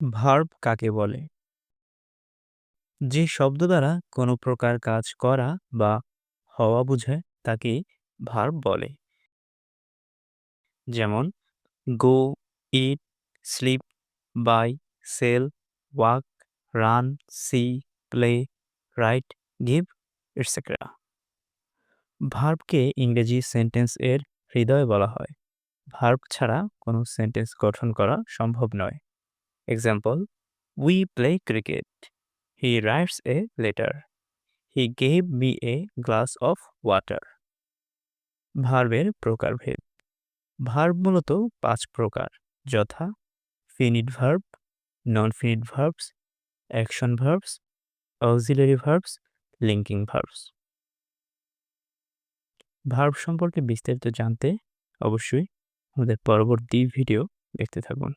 Verb কাকে বলে? যে শব্দ দ্বারা কোনো প্রকার কাজ করা বা হওয়া বোঝায়, তাকে ভার্ব বলে। যেমন go eat sleep buy sell walk run see play write give etcetera ভার্বকে ইংরেজি সেন্টেন্স এর হৃদয় বলা হয়। ভার্ব ছাড়া কোনো সেন্টেন্স গঠন করা সম্ভব নয়। Example we play cricket he writes a letter he gave me a glass of water ভার্বের প্রকারভেদ। ভার্ব মূলত পাঁচ প্রকার। যথা finite verb non finite verbs action verbs auxiliary verbs linking verbs verb সম্পর্কে বিস্তারিত জানতে অবশ্যই আমাদের পরবর্তী ভিডিও দেখতে থাকুন।